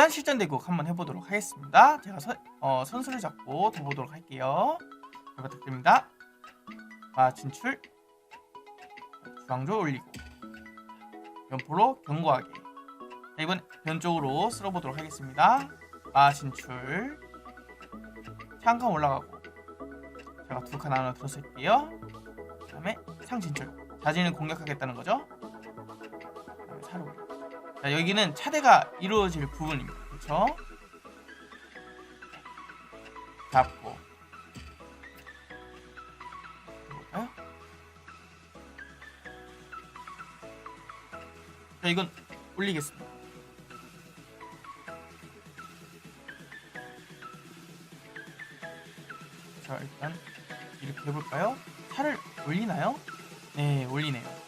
5단 실전 대국 한번 해보도록 하겠습니다. 제가 선, 어, 선수를 잡고 둬보도록 할게요. 잘 부탁드립니다. 아 진출 주황조 올리고 변포로 견고하게 자, 이번 변 쪽으로 쓸어보도록 하겠습니다. 아 진출 차한칸 올라가고 제가 두 칸 안으로 들어쓸게요. 그 다음에 상 진출 자진을 공격하겠다는 거죠. 차로 올리고 자, 여기는 차대가 이루어질 부분입니다. 그렇죠? 잡고? 자, 이건 올리겠습니다. 자, 일단 이렇게 해볼까요? 차를 올리나요? 네, 올리네요.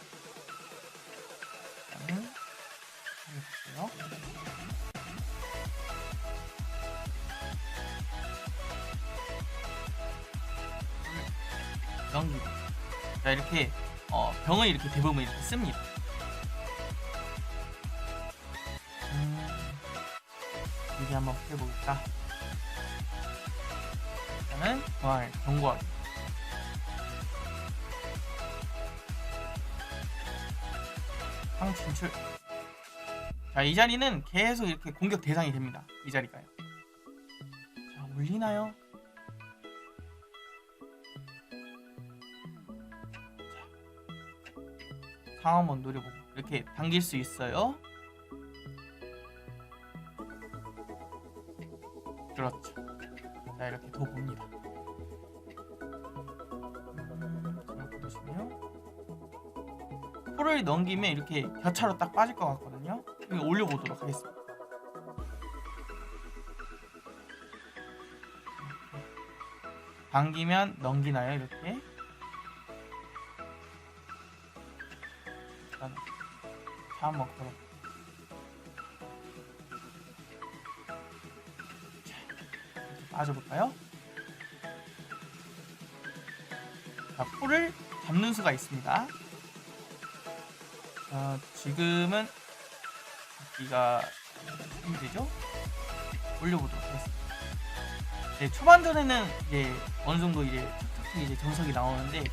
넘기고. 자 이렇게 어, 병을 이렇게 대부분 이렇게 씁니다. 음, 이제 한번 해볼까? 일단은 정말 경고하기. 상 진출. 자, 이 자리는 계속 이렇게 공격 대상이 됩니다. 이 자리가요. 자, 올리나요? 상황 한번 노려보고 이렇게 당길 수 있어요. 그렇죠. 자, 이렇게 더 봅니다. 음, 이렇게 보시면 포를 넘기면 이렇게 벼차로 딱 빠질 것 같거든요. 올려보도록 하겠습니다. 당기면 넘기나요 이렇게? 일단 차 걸어. 자, 빠져볼까요? 자, 포를 잡는 수가 있습니다. 어, 지금은 잡기가 힘들죠? 올려보도록 하겠습니다. 네, 초반전에는 이제 어느 정도 이제 툭툭 이제 정석이 나오는데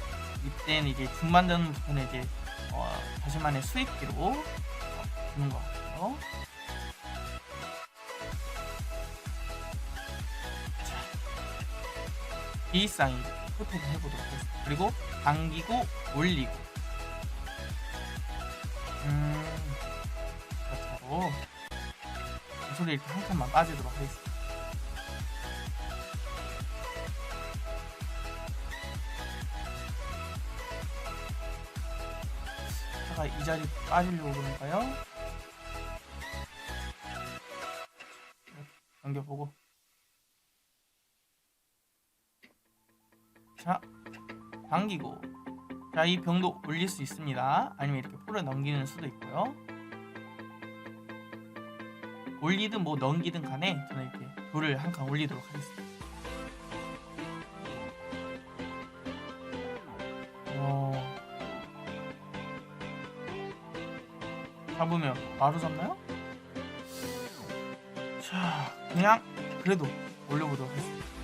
이때는 이제 중반전 부분에 이제 어, 자신만의 수익기로 어, 주는 것 같아요. 자, 비상이 소통을 해보도록 하겠습니다. 그리고 당기고 올리고 음, 그렇다고 소리 이렇게 한 칸만 빠지도록 하겠습니다. 차가 이 자리 빠지려고 그런가요? 넘겨보고. 자 당기고. 자 이 병도 올릴 수 있습니다. 아니면 이렇게 풀을 넘기는 수도 있고요. 올리든 뭐 넘기든 간에 저는 이렇게 돌을 한 칸 올리도록 하겠습니다 잡으면 바로 잡나요? 자, 그냥 그래도 올려보도록 하겠습니다.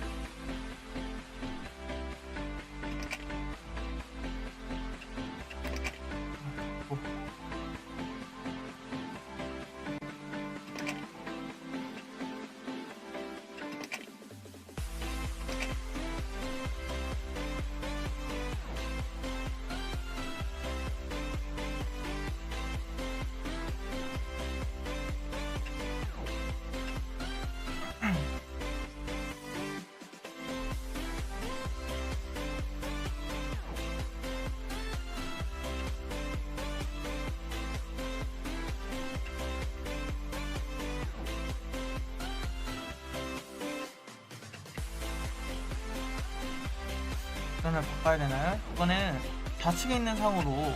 전을 바꿔야 되나요? 이번에는 좌측에 있는 상으로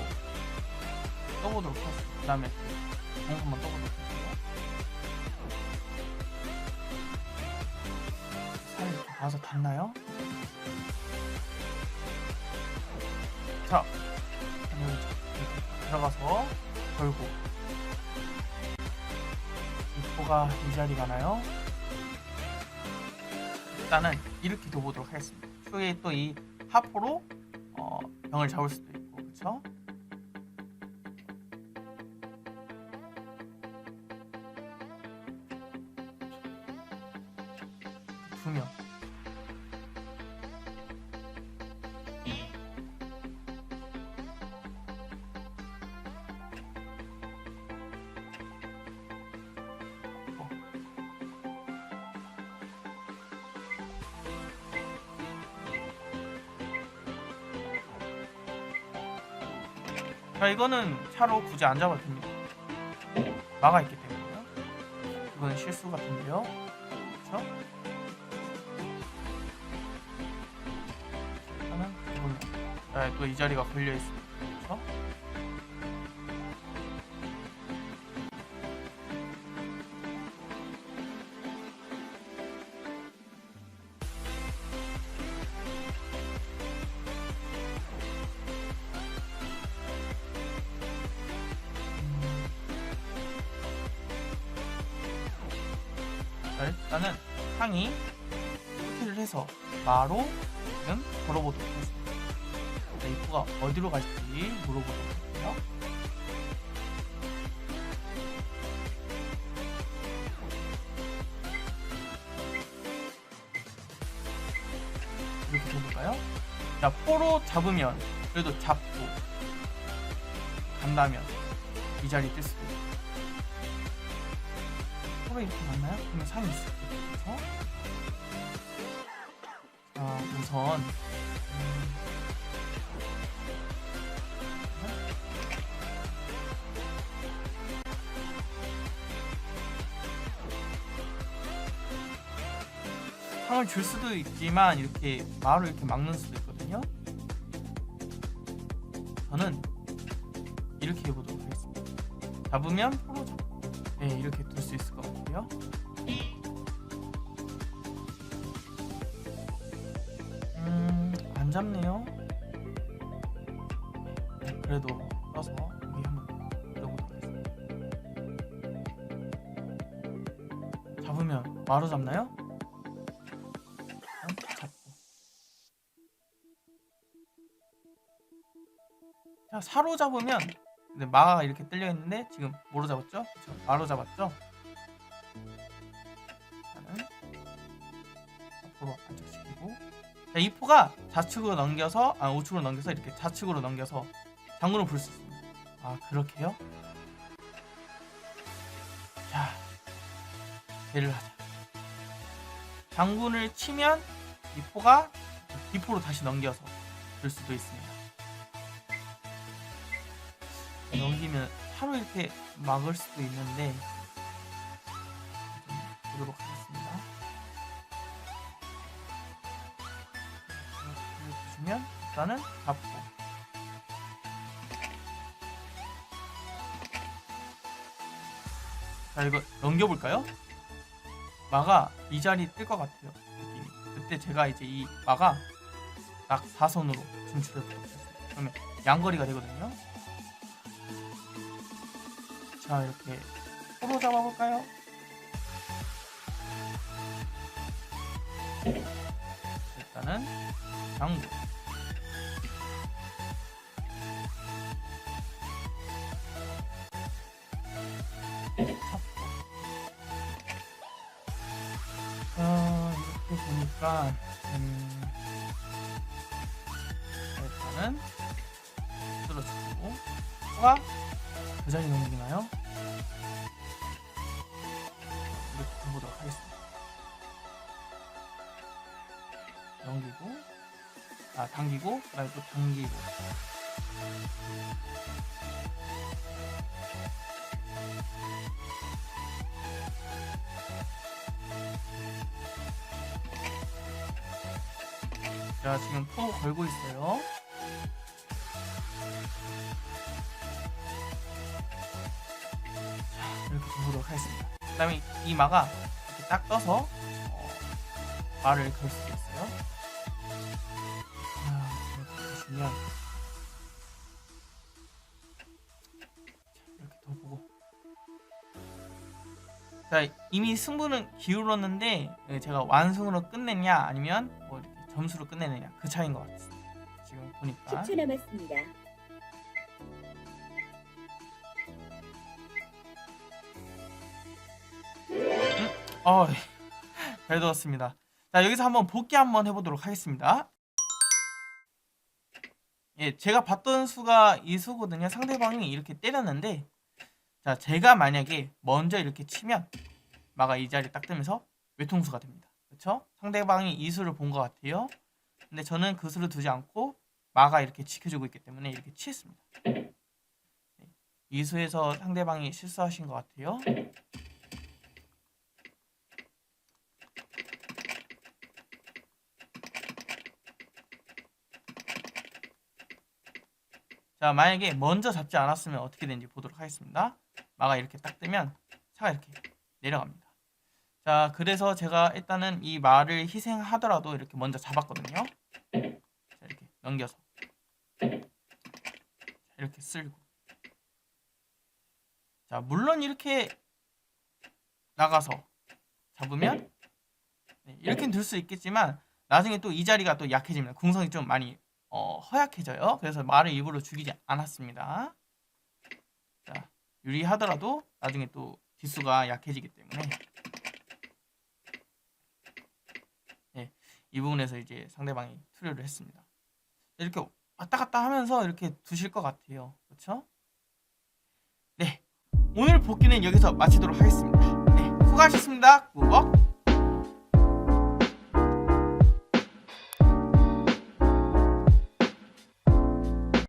떠보도록 하겠습니다. 그 다음에 공 한번 떠보도록 할게요. 살이 가서 닿나요? 자, 들어가서 걸고 이포가 이 자리 가나요? 일단은 이렇게 둬보도록 하겠습니다. 추후에 또이 하포로 어, 병을 잡을 수도 있고? 두 자 이거는 차로 굳이 안 잡아도 됩니다. 막아 있기 때문에요. 이건 실수 같은데요. 그렇죠? 하나 이걸로. 자또 이 자리가 걸려 있습니다. 그렇죠? 자, 일단은 상이 호텔을 해서 마로 지금 걸어보도록 하겠습니다. 자, 이포가 어디로 갈지 물어보도록 할게요. 이렇게 해볼까요? 자, 포로 잡으면 그래도 잡고 간다면 이 자리 뜰 수도 있고 포로 이렇게 갔나요? 그러면 있을 거예요. 자, 우선 음, 상을 줄 수도 있지만 이렇게 마루 이렇게 막는 수도 있거든요. 저는 이렇게 해보도록 하겠습니다. 잡으면 포로 잡고, 네 이렇게 둘 수 있을 것 같아요. 음, 안 잡네요. 네, 그래도 떠서 여기 한번 넣어보도록 하겠습니다. 잡으면 마루 잡나요? 어? 잡고. 자, 사로 잡으면 근데 마가 이렇게 뜰려 있는데 지금 뭐로 잡았죠? 그쵸? 마로 잡았죠? 앞으로 안착시키고 자, 이 포가 좌측으로 넘겨서 아 우측으로 넘겨서 이렇게 좌측으로 넘겨서 장군을 부를 수 있습니다. 아 그렇게요? 자, 배를 하자. 장군을 치면 이 포가 기포로 다시 넘겨서 줄 수도 있습니다. 넘기면 하루 이렇게 막을 수도 있는데 좀 보도록 하겠습니다. 일단은 잡고 자 이거 넘겨볼까요? 마가 이 자리 뜰 것 같아요. 느낌이. 그때 제가 이제 이 마가 딱 사선으로 진출해 보도록 하겠습니다. 그러면 양거리가 되거든요. 자 이렇게 포로 잡아볼까요? 일단은 장구 어, 이렇게 보니까 음, 일단은 들어주고 그 자리 넘기나요? 이렇게 해보도록 하겠습니다. 넘기고, 아 당기고, 또 당기고. 자 지금 포 걸고 있어요. 이렇게 해보도록 하겠습니다. 그 다음에 이 마가 이렇게 딱 떠서 어, 말을 걸 수도 있어요. 아, 이렇게 보시면 자, 자 이미 승부는 기울었는데 예, 제가 완승으로 끝냈냐 아니면 뭐 이렇게 점수로 끝내느냐 그 차이인 것 같습니다. 지금 보니까 10초 남았습니다. 어, 잘 들었습니다. 자, 여기서 한번 복귀 한번 해보도록 하겠습니다. 예, 제가 봤던 수가 이 수거든요. 상대방이 이렇게 때렸는데, 자, 제가 만약에 먼저 이렇게 치면, 마가 이 자리에 딱 뜨면서 외통수가 됩니다. 그렇죠? 상대방이 이 수를 본 것 같아요. 근데 저는 그 수를 두지 않고 마가 이렇게 지켜주고 있기 때문에 이렇게 취했습니다. 네. 이 수에서 상대방이 실수하신 것 같아요. 자 만약에 먼저 잡지 않았으면 어떻게 되는지 보도록 하겠습니다 마가 이렇게 딱 뜨면 차가 이렇게 내려갑니다 자 그래서 제가 일단은 이 말을 희생하더라도 이렇게 먼저 잡았거든요 자 이렇게 넘겨서 자, 이렇게 쓸고 자 물론 이렇게 나가서 잡으면 네, 이렇게는 들 수 있겠지만 나중에 또 이 자리가 또 약해집니다 궁성이 좀 많이 어, 허약해져요. 그래서 말을 일부러 죽이지 않았습니다. 자, 유리하더라도 나중에 또 뒷수가 약해지기 때문에 네, 이 부분에서 이제 상대방이 투려를 했습니다. 이렇게 왔다 갔다 하면서 이렇게 두실 것 같아요. 그렇죠? 네, 오늘 복귀는 여기서 마치도록 하겠습니다. 네, 수고하셨습니다. 꾸벅